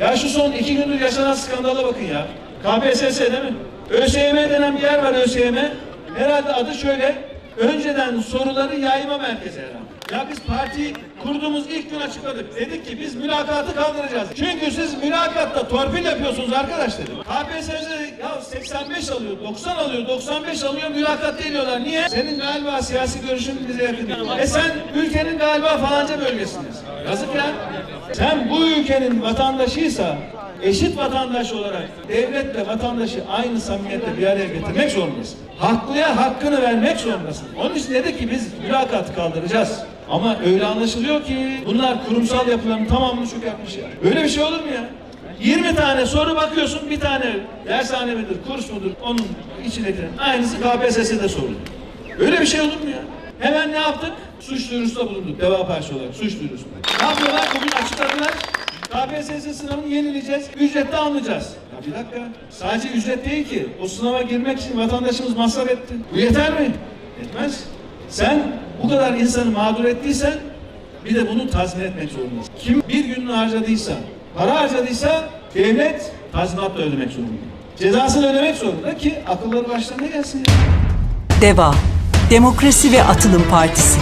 Ya şu son iki gündür yaşanan skandala bakın ya. KPSS değil mi? ÖSYM denen bir yer var ÖSYM. Herhalde adı şöyle. Önceden soruları yayma merkezi. Ya biz parti kurduğumuz ilk gün açıkladık. Dedik ki biz mülakatı kaldıracağız. Çünkü siz mülakatta torpil yapıyorsunuz arkadaş dedim. KPSS ya 85 alıyor, 90 alıyor, 95 alıyor mülakat geliyorlar. Niye? Senin galiba siyasi görüşün bize yakın. E sen ülkenin galiba falanca bölgesindesin. Yazık ya. Sen bu ülkenin vatandaşıysa eşit vatandaş olarak devletle vatandaşı aynı samimiyette bir araya getirmek zorundasın. Haklıya hakkını vermek zorundasın. Onun için dedik ki biz mülakatı kaldıracağız. Ama öyle anlaşılıyor ki bunlar kurumsal yapıların tamamını çökertmiş ya. Böyle bir şey olur mu ya? 20 tane soru bakıyorsun bir tane dershane midir, kurs mudur onun içindekilerin aynısı KPSS'de soruluyor. Öyle bir şey olur mu ya? Hemen ne yaptık? Suç duyurusunda bulunduk Deva Partisi olarak suç duyurusunda. Ne yapıyorlar? Bugün açıkladılar. KPSS sınavını yenileyeceğiz. Ücretli almayacağız. Ya bir dakika. Sadece ücret değil ki. O sınava girmek için vatandaşımız masraf etti. Bu yeter mi? Etmez. Sen bu kadar insanı mağdur ettiysen bir de bunu tazmin etmek zorundasın. Kim bir gününü harcadıysa, para harcadıysa devlet tazminatla ödemek zorunda. Cezasını ödemek zorunda ki akılları başlarına gelsin. ya. DEVA Demokrasi ve Atılım Partisi